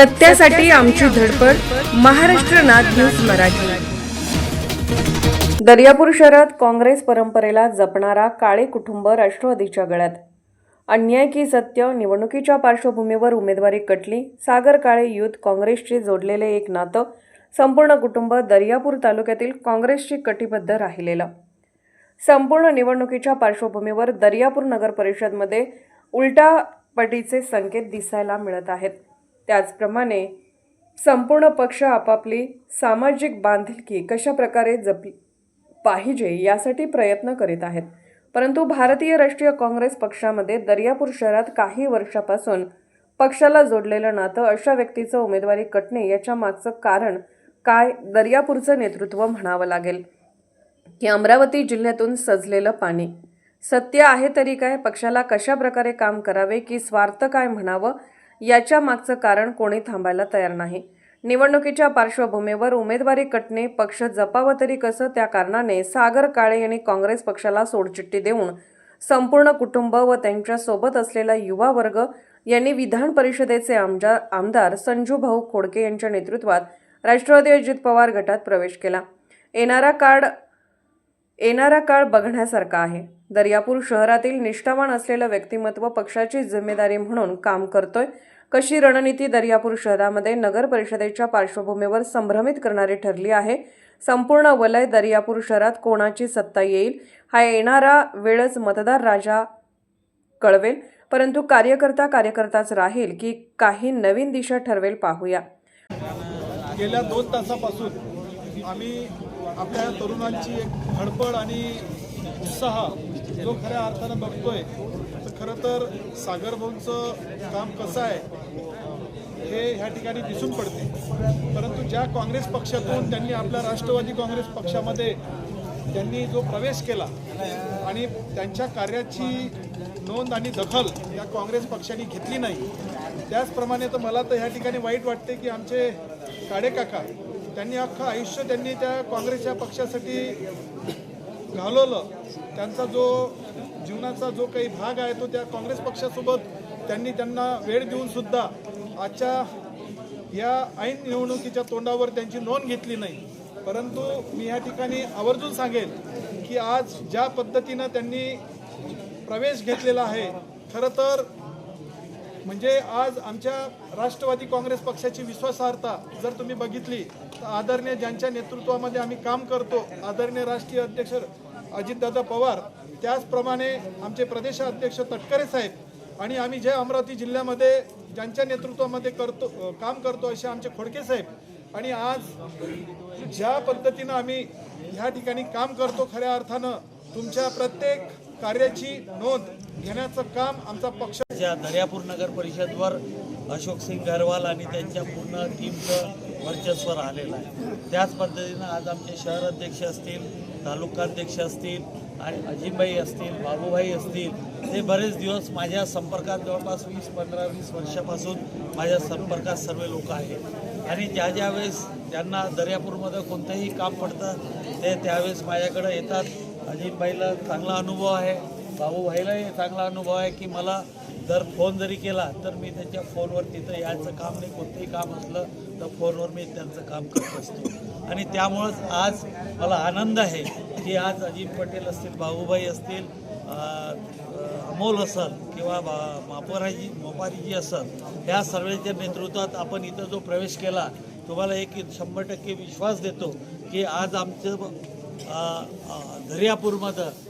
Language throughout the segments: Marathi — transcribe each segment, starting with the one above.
सत्यासाठी आमची धडपड महाराष्ट्र नाथ न्यूज मराठी. दर्यापूर शहरात काँग्रेस परंपरेला जपणारा काळे कुटुंब राष्ट्रवादीच्या गळ्यात. अन्याय की सत्य निवडणुकीच्या पार्श्वभूमीवर उमेदवारी कटली सागर काळे युथ काँग्रेसशी जोडलेले एक नातं संपूर्ण कुटुंब दर्यापूर तालुक्यातील काँग्रेसशी कटिबद्ध राहिलेलं. संपूर्ण निवडणुकीच्या पार्श्वभूमीवर दर्यापूर नगर परिषदमध्ये उलटापटीचे संकेत दिसायला मिळत आहेत. त्याचप्रमाणे संपूर्ण पक्ष आपापली सामाजिक बांधिलकी कशा प्रकारे जपली पाहिजे यासाठी प्रयत्न करीत आहेत. परंतु भारतीय राष्ट्रीय काँग्रेस पक्षामध्ये दर्यापूर शहरात काही वर्षापासून पक्षाला जोडलेलं नातं अशा व्यक्तीचं उमेदवारी कटणे याच्या मागचं कारण काय दर्यापूरचं नेतृत्व म्हणावं लागेल. की अमरावती जिल्ह्यातून सजलेलं पाणी. सत्य आहे तरी काय? पक्षाला कशा प्रकारे काम करावे? की स्वार्थ काय म्हणावं? याच्या मागचं कारण कोणी थांबायला तयार नाही. निवडणुकीच्या पार्श्वभूमीवर उमेदवारी कटणे पक्ष जपावं तरी कसं त्या कारणाने सागर काळे यांनी काँग्रेस पक्षाला सोडचिठ्ठी देऊन संपूर्ण कुटुंब व त्यांच्यासोबत असलेला युवा वर्ग यांनी विधान परिषदेचे आमदार आमदार संजू भाऊ खोडके यांच्या नेतृत्वात राष्ट्रवादी अजित पवार गटात प्रवेश केला. येणारा काळ येणारा काळ बघण्यासारखा आहे. दर्यापूर शहरातील निष्ठावान असलेलं व्यक्तिमत्व पक्षाची जिम्मेदारी म्हणून काम करतोय. कशी रणनीती दर्यापूर शहरामध्ये नगर परिषदेच्या पार्श्वभूमीवर संभ्रमित करणारी ठरली आहे? संपूर्ण वलय दर्यापूर शहरात कोणाची सत्ता येईल? हा येणारा वेळच मतदार राजा कळवेल. परंतु कार्यकर्ता कार्यकर्ताच राहील की काही नवीन दिशा ठरवेल पाहूया. गेल्या दोन तासापासून आम्ही आपल्या तरुणांची एक धडपड आणि उत्साह जो खऱ्या अर्थानं बघतोय खरं तर सागर भाऊंचं काम कसं आहे हे ह्या ठिकाणी दिसून पडते. परंतु ज्या काँग्रेस पक्षातून त्यांनी आपल्या राष्ट्रवादी काँग्रेस पक्षामध्ये त्यांनी जो प्रवेश केला आणि त्यांच्या कार्याची नोंद आणि दखल या काँग्रेस पक्षाने घेतली नाही त्याचप्रमाणे तर मला तर ह्या ठिकाणी वाईट वाटते की आमचे काडेकाका त्यांनी अख्खं आयुष्य त्यांनी त्या काँग्रेसच्या पक्षासाठी घालवलं. त्यांचा जो जीवनाचा जो काही भाग आहे तो त्या काँग्रेस पक्षासोबत त्यांनी त्यांना वेळ देऊन सुद्धा आजच्या या ऐन निवडणुकीच्या तोंडावर त्यांची नोंद घेतली नाही. परंतु मी या ठिकाणी आवर्जून सांगेल की आज ज्या पद्धतीनं त्यांनी प्रवेश घेतलेला आहे खरं तर म्हणजे आज आमच्या राष्ट्रवादी काँग्रेस पक्षाची विश्वासार्हता जर तुम्ही बघितली तर आदरणीय ज्यांच्या नेतृत्वामध्ये आम्ही काम करतो आदरणीय राष्ट्रीय अध्यक्ष अजितदादा पवार त्याचप्रमाणे आमचे प्रदेशाध्यक्ष तटकरे साहेब आणि आम्ही जे अमरावती जिल्ह्यामध्ये ज्यांच्या नेतृत्वामध्ये करतो काम करतो असे आमचे खोडके साहेब. आणि आज ज्या पद्धतीनं आम्ही ह्या ठिकाणी काम करतो खऱ्या अर्थानं तुमच्या प्रत्येक कार्याची नोंद घेण्याचं काम आमचा पक्ष ज्या दर्यापूर नगर परिषदवर अशोक सिंग गरवाल आणि त्यांच्या पूर्ण टीमचं वर्चस्व राहिलेलं आहे. त्याच पद्धतीनं आज आमचे शहर अध्यक्ष असतील तालुकाध्यक्ष असतील आणि अजिमभाई असतील बाबूभाई असतील ते बरेच दिवस माझ्या संपर्कात जवळपास वीस पंधरा वीस वर्षापासून माझ्या संपर्कात सर्व लोक आहेत. आणि ज्या ज्या वेळेस त्यांना दर्यापूरमध्ये कोणतंही काम पडतं ते त्यावेळेस माझ्याकडे येतात. अजितभाईला चांगला अनुभव आहे बाबूभाईलाही चांगला अनुभव आहे की मला जर फोन जरी केला तर मी त्यांच्या फोनवर तिथं यायचं काम नाही. कोणतंही काम असलं तर फोनवर मी त्यांचं काम करत असतो. आणि त्यामुळंच आज मला आनंद आहे की आज अजित पटेल असतील बाबूभाई असतील अमोल असल किंवा बा मापोराजी मोपारीजी असल ह्या सर्वांच्या नेतृत्वात आपण इथं जो प्रवेश केला तुम्हाला एक शंभर टक्के विश्वास देतो की आज आमचं दर्यापूरमध्ये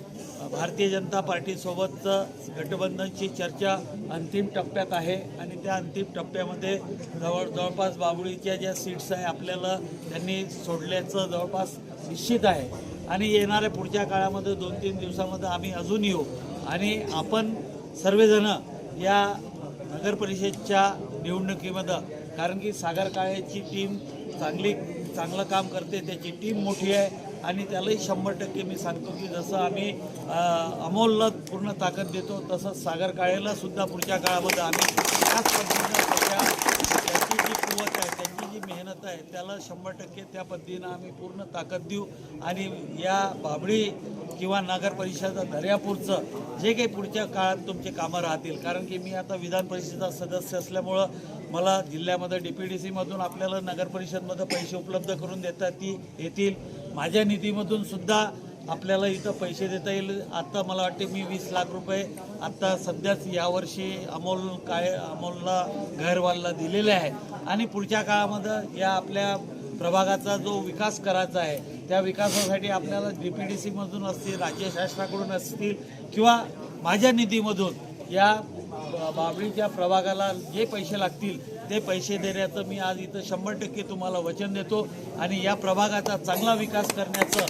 भारतीय जनता पार्टीसोबतचं गठबंधनची चर्चा अंतिम टप्प्यात आहे आणि त्या अंतिम टप्प्यामध्ये जवळ जवळपास बाबुळीच्या ज्या सीट्स आहे आपल्याला त्यांनी सोडल्याचं जवळपास निश्चित आहे. आणि येणाऱ्या पुढच्या काळामध्ये दोन तीन दिवसामध्ये आम्ही अजून येऊ. आणि आपण सर्वजणं या नगर परिषदच्या निवडणुकीमध्ये कारण की सागर काळेची टीम चांगली चांगलं काम करते त्याची टीम मोठी आहे. आणि त्यालाही शंभर टक्के मी सांगतो की जसं आम्ही अमोलला पूर्ण ताकद देतो तसंच सागर काळेला सुद्धा पुढच्या काळामध्ये आम्ही त्याच पद्धतीनं त्याच्या त्याची जी कुवत आहे त्यांची जी मेहनत आहे त्याला शंभर टक्के त्या पद्धतीनं आम्ही पूर्ण ताकद देऊ. आणि या बाबळी किंवा नगर परिषद दर्यापूरचं जे काही पुढच्या काळात तुमचे कामं राहतील कारण की मी आता विधान परिषदेचा सदस्य असल्यामुळं मला जिल्ह्यामध्ये डी पी डी सीमधून आपल्याला नगर परिषदमध्ये पैसे उपलब्ध करून देतात ती येतील. माझ्या निधीमधून सुद्धा आपल्याला इथं पैसे देता येईल. आत्ता मला वाटते मी वीस लाख रुपये आत्ता सध्याच यावर्षी अमोल काय अमोलला गैरवालला दिलेले आहे. आणि पुढच्या काळामध्ये या आपल्या प्रभागाचा जो विकास करायचा आहे त्या विकासासाठी आपल्याला डी पी डी सीमधून असतील राज्य शासनाकडून असतील किंवा माझ्या निधीमधून या ब- बाबळीच्या प्रभागाला जे पैसे लागतील ते पैसे देण्याचं मी आज इथं शंभर टक्के तुम्हाला वचन देतो. आणि या प्रभागाचा चांगला विकास करण्याचं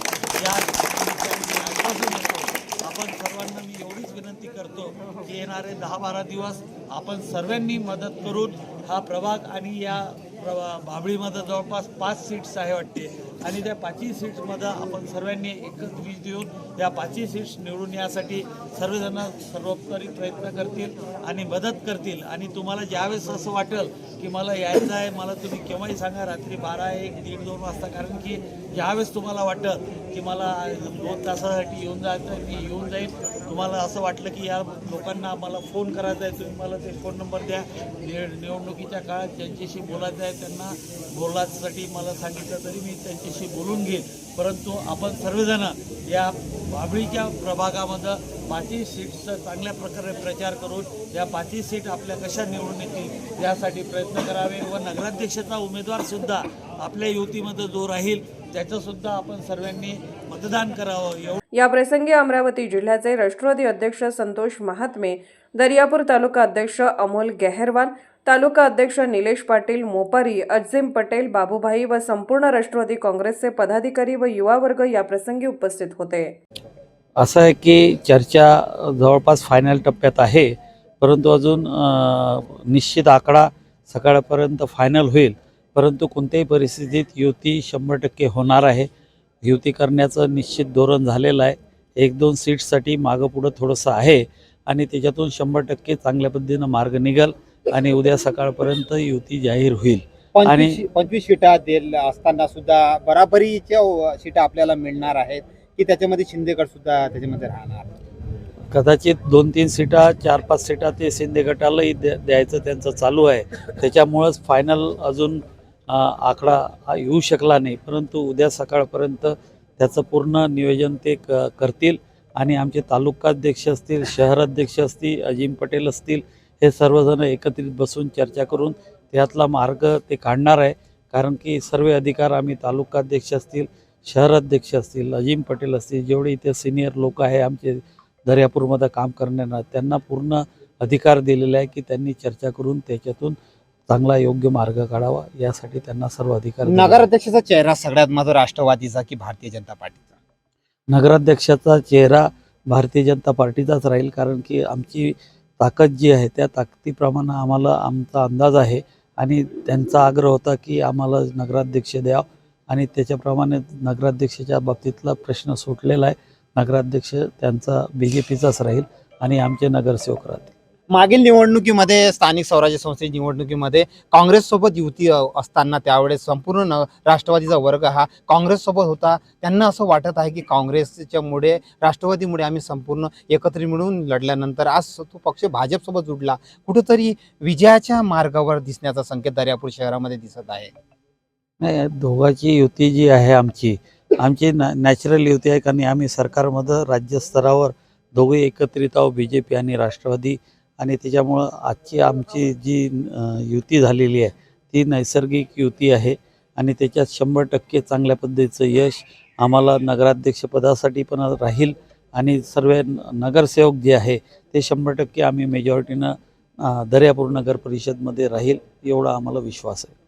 या आश्वासन देतो आपण सर्वांना मी एवढीच विनंती करतो की येणारे दहा बारा दिवस आपण सर्वांनी मदत करून हा प्रभाग आणि या प्रभा बाबळीमध्ये जवळपास पाच सीट्स आहे वाटते. आणि त्या पाचही सीट्समध्ये आपण सर्वांनी एकच वीज देऊन या पाचही सीट्स निवडून यासाठी सर्वजण सर्वोपरी प्रयत्न करतील आणि मदत करतील. आणि तुम्हाला ज्यावेळेस असं वाटेल की मला यायचं आहे मला तुम्ही केव्हाही सांगा रात्री बारा एक दीड दोन वाजता. कारण की ज्यावेळेस तुम्हाला वाटतं की मला दोन तासासाठी येऊन जायचं मी येऊन जाईल तुम्हाला असं वाटलं की या लोकांना मला फोन करायचा आहे तुम्ही मला ते फोन नंबर द्या. निवडणुकीच्या काळात ज्यांच्याशी बोलायचं आहे त्यांना बोलायसाठी मला सांगितलं तरी मी त्यांच्याशी बोलून घेईन. परंतु आपण सर्वजण या बाबळीच्या प्रभागामध्ये पाचही सीट्सचा चांगल्या प्रकारे प्रचार करून या पाचही सीट आपल्या कशा निवडून येतील यासाठी प्रयत्न करावे व नगराध्यक्षाचा उमेदवारसुद्धा आपल्या युतीमध्ये जो राहील त्याचंसुद्धा आपण सर्वांनी मतदान करावं या प्रसंगी अमरावती जिल्ह्याचे राष्ट्रवादी अध्यक्ष संतोष महात्मे दर्यापूर तालुका अध्यक्ष अमोल गेहरवाल तालुका अध्यक्ष निलेश पाटील मोपारी अजिम पटेल बाबूभाई व संपूर्ण राष्ट्रवादी काँग्रेसचे पदाधिकारी व युवा वर्ग या प्रसंगी उपस्थित होते. असं आहे की चर्चा जवळपास फायनल टप्प्यात आहे परंतु अजून निश्चित आकडा सकाळपर्यंत फायनल होईल परंतु कोणत्याही परिस्थितीत युती शंभर टक्के होणार आहे. युती करण्याचं निश्चित धोरण झालेलं आहे. एक दोन सीट्ससाठी मागं पुढं थोडंसं आहे आणि त्याच्यातून शंभर टक्के चांगल्या पद्धतीनं मार्ग निघल आणि उद्या सकाळपर्यंत युती जाहीर होईल. आणि- पंचवीस सीटा देल असताना सुद्धा बराबरीच्या सीटा आपल्याला मिळणार आहेत की त्याच्यामध्ये शिंदेगड सुद्धा त्याच्यामध्ये राहणार? कदाचित दोन तीन सीटा चार पाच सीटा ते शिंदे गटालाही द्या द्यायचं त्यांचं चालू आहे. त्याच्यामुळंच फायनल अजून आकडा हा येऊ शकला नाही. परंतु उद्या सकाळपर्यंत त्याचं पूर्ण नियोजन ते क करतील. आणि आमचे तालुकाध्यक्ष असतील शहराध्यक्ष असतील अजिम पटेल असतील हे सर्वजण एकत्रित बसून चर्चा करून त्यातला मार्ग ते काढणार आहे. कारण की सर्व अधिकार आम्ही तालुकाध्यक्ष असतील शहराध्यक्ष असतील अजिम पटेल असतील जेवढे इथे सिनियर लोक आहे आमचे दर्यापूरमध्ये काम करणाऱ्यांना त्यांना पूर्ण अधिकार दिलेला आहे की त्यांनी चर्चा करून त्याच्यातून चांगला योग्य मार्ग काढावा यासाठी त्यांना सर्व अधिकार दिले. नगराध्यक्षाचा चेहरा सगळ्यात माझा राष्ट्रवादीचा की भारतीय जनता पार्टीचा? नगराध्यक्षाचा चेहरा भारतीय जनता पार्टीचाच राहील कारण की आमची ताकद जी आहे त्या ताकदीप्रमाणे आम्हाला आमचा अंदाज आहे आणि त्यांचा आग्रह होता की आम्हाला नगराध्यक्ष द्या आणि त्याच्याप्रमाणे नगराध्यक्षाच्या बाबतीतला प्रश्न सुटलेला आहे. नगराध्यक्ष त्यांचा बी जे पीचाच राहील आणि आमचे नगरसेवक राहतील. मागील निवडणुकीमध्ये स्थानिक स्वराज्य संस्थेच्या निवडणुकीमध्ये काँग्रेससोबत युती असताना त्यावेळेस संपूर्ण राष्ट्रवादीचा वर्ग हा काँग्रेससोबत होता. त्यांना असं वाटत आहे की काँग्रेसच्यामुळे राष्ट्रवादीमुळे आम्ही संपूर्ण एकत्र मिळून लढल्यानंतर आज तो पक्ष भाजपसोबत जुडला. कुठंतरी विजयाच्या मार्गावर दिसण्याचा संकेत दर्यापूर शहरामध्ये दिसत आहे. नाही दोघांची युती जी आहे आमची आमची नॅ नॅचरल युती आहे कारण आम्ही सरकारमध्ये राज्यस्तरावर दोघे एकत्रित आहोत बी जे पी आणि राष्ट्रवादी. आणि त्याच्यामुळं आजची आमची जी युती झालेली आहे ती नैसर्गिक युती आहे आणि त्याच्यात शंभर टक्के चांगल्या पद्धतीचं यश आम्हाला नगराध्यक्षपदासाठी पण राहील आणि सर्व नगरसेवक जे आहे ते शंभर टक्के आम्ही मेजॉरिटीनं दर्यापूर नगर परिषदमध्ये राहील एवढा आम्हाला विश्वास आहे.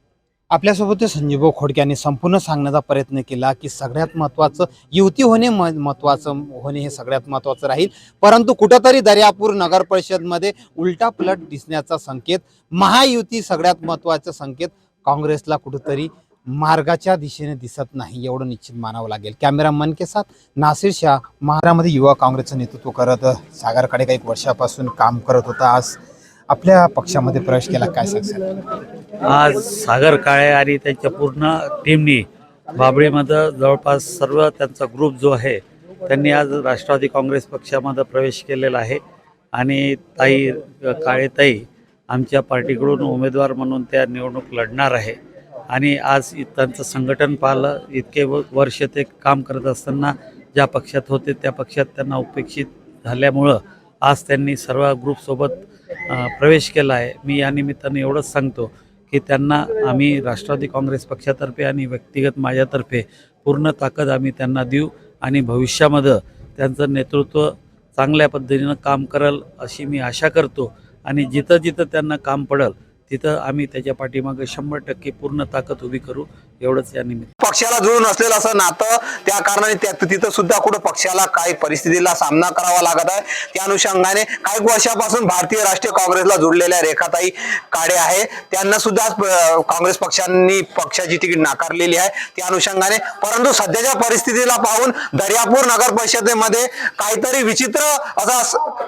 आपल्यासोबत ते संजीवभाऊ खोडके यांनी संपूर्ण सांगण्याचा प्रयत्न केला की सगळ्यात महत्त्वाचं युती होणे म महत्त्वाचं होणे हे सगळ्यात महत्त्वाचं राहील. परंतु कुठंतरी दर्यापूर नगर परिषदमध्ये उलटा पलट दिसण्याचा संकेत महायुती सगळ्यात महत्त्वाचा संकेत काँग्रेसला कुठंतरी मार्गाच्या दिशेने दिसत नाही एवढं निश्चित मानावं लागेल. कॅमेरा मन के साथ नासिर शाह महारामध्ये युवा काँग्रेसचं नेतृत्व करत सागरकडे काही वर्षापासून काम करत होता. आज आपल्या पक्षामध्ये प्रवेश केला काय सांगशाल? आज सागर काळे आणि त्यांच्या पूर्ण टीमनी बाबळीमध्ये जवळपास सर्व त्यांचा ग्रुप जो आहे त्यांनी आज राष्ट्रवादी काँग्रेस पक्षामध्ये प्रवेश केलेला आहे. आणि ताई काळेताई आमच्या पार्टीकडून उमेदवार म्हणून त्या निवडणूक लढणार आहे. आणि आज त्यांचं संघटन पाहिलं इतके व- वर्ष ते काम करत असताना ज्या पक्षात होते त्या पक्षात त्यांना उपेक्षित झाल्यामुळं आज त्यांनी सर्व ग्रुपसोबत प्रवेश केला आहे. मी या निमित्ताने एवढंच सांगतो की त्यांना आम्ही राष्ट्रवादी काँग्रेस पक्षातर्फे आणि व्यक्तिगत माझ्यातर्फे पूर्ण ताकद आम्ही त्यांना देऊ आणि भविष्यामध्ये त्यांचं नेतृत्व चांगल्या पद्धतीनं काम करल अशी मी आशा करतो. आणि जिथं जिथं त्यांना काम पडल तिथं आम्ही त्याच्या पाठीमागे शंभर टक्के पूर्ण ताकद उभी करू. एवढंच या निमित्त. पक्षाला जुळून असलेलं असं नातं त्या कारणाने त्या तिथं सुद्धा कुठं पक्षाला काही परिस्थितीला सामना करावा लागत आहे. त्या अनुषंगाने काही वर्षापासून भारतीय राष्ट्रीय काँग्रेसला जुळलेल्या रेखाताई काळे आहे. त्यांना सुद्धा काँग्रेस पक्षांनी पक्षाची तिकीट नाकारलेली आहे. त्या अनुषंगाने परंतु सध्याच्या परिस्थितीला पाहून दर्यापूर नगर परिषदेमध्ये काहीतरी विचित्र असा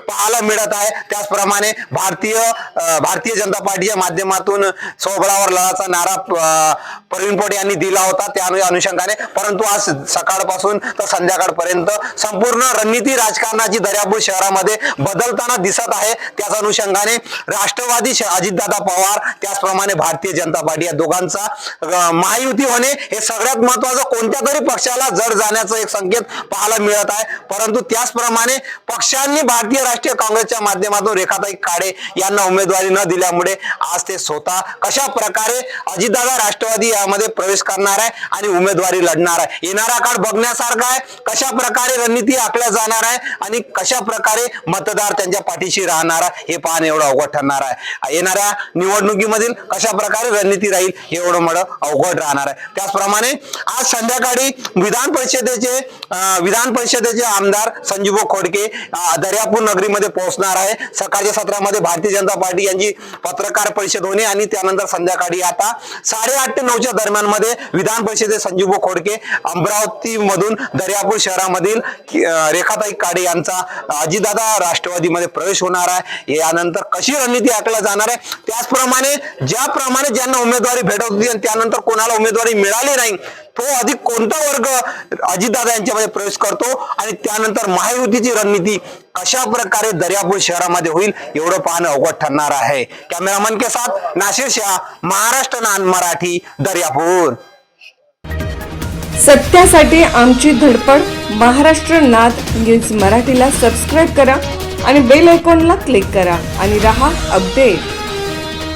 पाहायला मिळत आहे. त्याचप्रमाणे भारतीय भारतीय जनता पार्टीच्या माध्यमातून स्वबळावर लढाचा नारा प्रवीण पोटे त्यांनी दिला होता त्या अनुषंगाने. परंतु आज सकाळपासून तर संध्याकाळपर्यंत संपूर्ण रणनीती राजकारणाची दर्यापूर शहरामध्ये बदलताना दिसत आहे. त्याच अनुषंगाने राष्ट्रवादी अजितदादा पवार त्याचप्रमाणे भारतीय जनता पार्टी या दोघांचा महायुती होणे हे सगळ्यात महत्वाचं कोणत्या तरी पक्षाला जड जाण्याचं एक संकेत पाहायला मिळत आहे. परंतु त्याचप्रमाणे पक्षांनी भारतीय राष्ट्रीय काँग्रेसच्या माध्यमातून रेखाताई काळे यांना उमेदवारी न दिल्यामुळे आज ते स्वतः कशा प्रकारे अजितदादा राष्ट्रवादी यामध्ये प्रवेश करणार आहे आणि उमेदवारी लढणार आहे. येणारा काळ बघण्यासारखा आहे. कशा प्रकारे रणनीती आखल्या जाणार आहे आणि कशा प्रकारे मतदार त्यांच्या पाठीशी राहणार आहे हे पाहणं एवढं अवघड ठरणार आहे. येणाऱ्या निवडणुकीमधील कशा प्रकारे रणनीती राहील हे एवढं मोठं अवघड राहणार आहे. त्याचप्रमाणे आज संध्याकाळी विधान परिषदेचे विधान परिषदेचे आमदार संजीव खोडके दर्यापूर नगरीमध्ये पोहोचणार आहे. सकाळच्या सत्रामध्ये भारतीय जनता पार्टी यांची पत्रकार परिषद होणे आणि त्यानंतर संध्याकाळी आता साडेआठ ते नऊच्या दरम्यान यामध्ये विधान परिषदेत संजीव खोडके अमरावती मधून दर्यापूर शहरामधील रेखाताई काडे यांचा अजितदादा राष्ट्रवादीमध्ये प्रवेश होणार आहे. यानंतर कशी रणनीती आखल्या जाणार आहे? त्याचप्रमाणे ज्याप्रमाणे ज्यांना उमेदवारी भेटत होती आणि त्यानंतर कोणाला उमेदवारी मिळाली नाही तो अधिक कोणता वर्ग अजितदादा यांच्यामध्ये प्रवेश करतो? आणि त्यानंतर महायुतीची रणनीती कशा प्रकारे दर्यापूर शहरामध्ये होईल एवढं पाहणं अवघड ठरणार आहे. कॅमेरामन के साथ नाशिर शाह महाराष्ट्र नान मराठी दर्यापूर. सत्यासाठी आमची धडपड महाराष्ट्र नाद न्यूज मराठीला सबस्क्राईब करा आणि बेल आयकॉनला क्लिक करा आणि रहा अपडेट